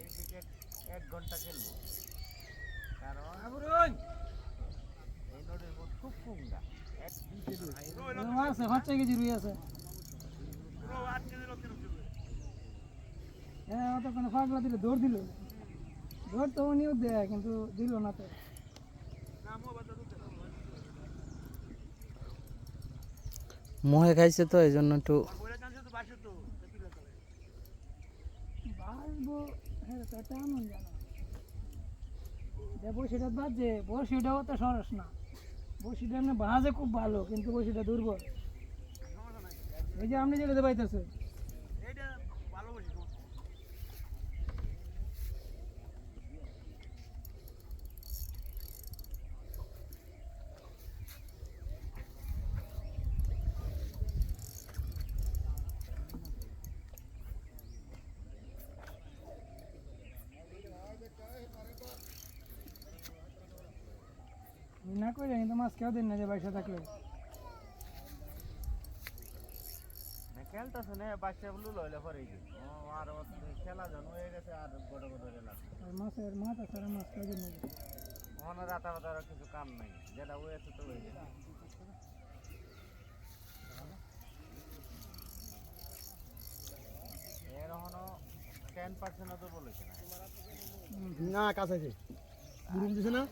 এই ক্রিকেট খুব ফুঙ্গা এক আছে পাঁচ ছয় কেজি রুই আছে হ্যাঁ অতক্ষণ পাগলা দিলে, দৌড় দিল। দৌড় তো উনিও দেয়, কিন্তু দিল না তো। মহে খাইছে তো এই জন্য একটু বাসবো হ্যাঁ জানো। যে বসিটা বসিটাও তো সরস না। বসিটা এমনি বাজে খুব ভালো, কিন্তু বসিটা দুর্বল। এই যে আপনি যেটা পাইতেছে না করে কিন্তু মাছ কেউ দিন না যে পয়সা থাকলে। খেলতেছে না বাচ্চা লুল হইলে পরে আর খেলা জন হয়ে গেছে আর বড় বড় রেলা আর মাছের মাথা সারা মাছ কেউ দিন না। ওখানে রাতা রাতার কিছু কাম নাই যেটা হয়েছে তো হয়ে গেছে এর টেন পার্সেন্ট তো বলেছে না। না কাছে আছে। দিছে না?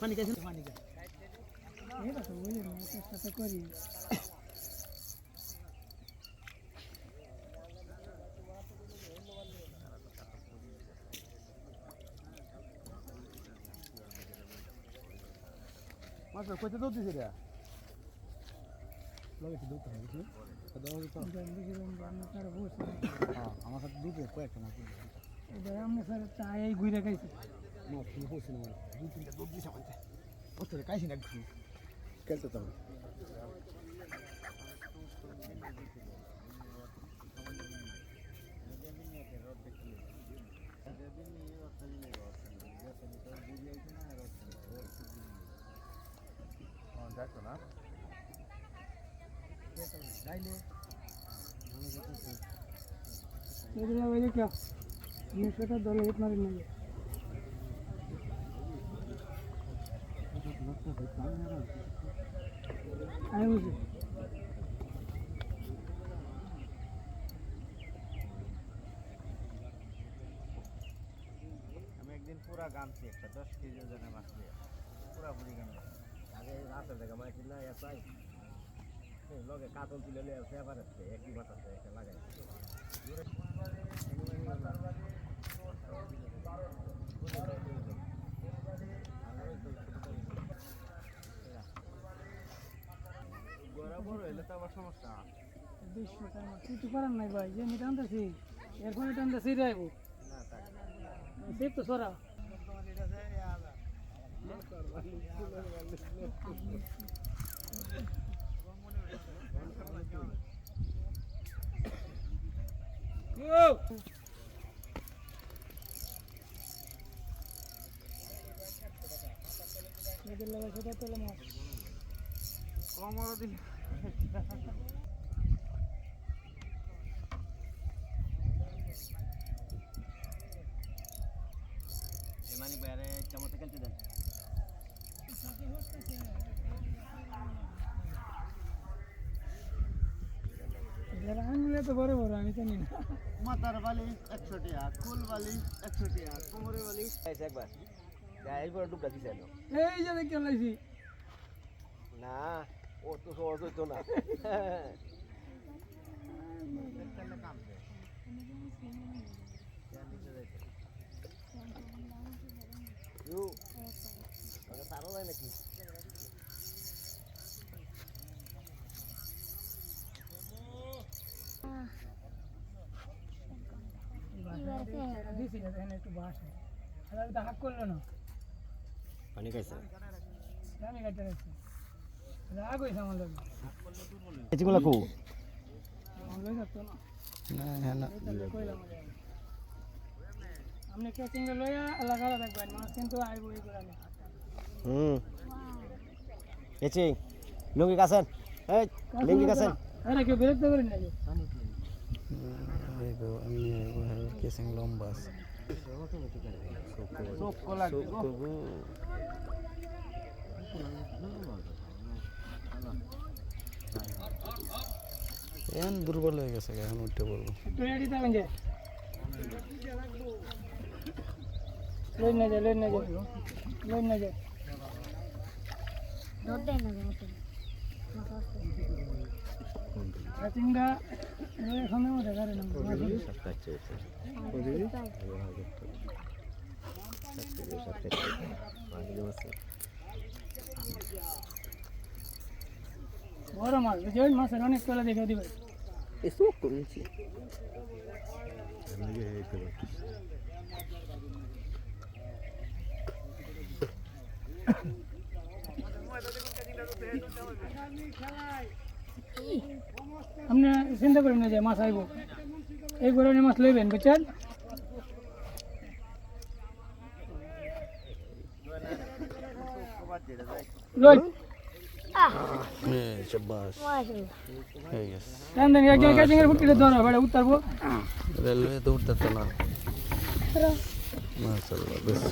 পানি খাইছে না? পানি এটা তো বুঝলি না চেষ্টা তো করি মাছ কইতে দৌড় দিছে রে। লগে হবে, বুঝলি? রান্না করে বসে হ্যাঁ আমার সাথে দুটো কয়েকটা মাছ এটা আমি স্যার এই ঘুরে খাইছি মাছ হচ্ছে না? দু তিনটা দৌড় দিছে আমার বুঝতে কাইছি না একটু খেলতে তো দেখো না এগুলো ওই যে কেউ মিশোটা দলে হিট মারি নেবে আমি একদিন পুরা গানছি একটা, দশ কেজি ওজনের মাছ দিয়ে। পুরা পুরি গান। আগে রাতের জায়গা মাছ লগে কাতল তুলে লিয়ে ফেবার আছে একই মাছ আছে, একটা লাগাই আবার সমস্যা। দুইশো টাকা কিছু করার নাই ভাই যে মিটান টানতেছি এরপরে টানতেছি না থাক। তো সরা। খেলতে দেন আঙুলে তো বড় বড় আমি জানি না। মাথার বালি একশো টাকা কুল বালি একশো টাকা কোমরের বালি একবার। এই যে দেখতে লাইছি না। ও তো সহজ হইতো না। সারো যায় নাকি একটু বাস হাক করল না পানি খাইছে। আমি কাটতে রাখছি রাগ হয়েছে আমার লোক এগুলা কো? আমার লোক যাচ্ছে না না হ্যাঁ না। আপনি ক্যাচিং লইয়া আলাদা আলাদা দেখবেন মাছ কিন্তু আইব এই করে হুম। এচি, লুঙ্গি কাছেন? এই, লুঙ্গি কাছেন? আরে কেউ বিরক্ত লম্বা এখন দুর্বল হয়ে গেছে এখন উঠতে না যায় লই না যায় লই না যায় মতো করে না বড় মাছ বুঝলেন মাছের অনেক তলা দেখে দিবে আপনি চিন্তা করেন না যে মাছ আইব এই গরমে মাছ লইবেন বুঝছেন লই এই শাবাশ হয়ে গেছে রেলওয়ে তো তো না মাশাল্লাহ বেশ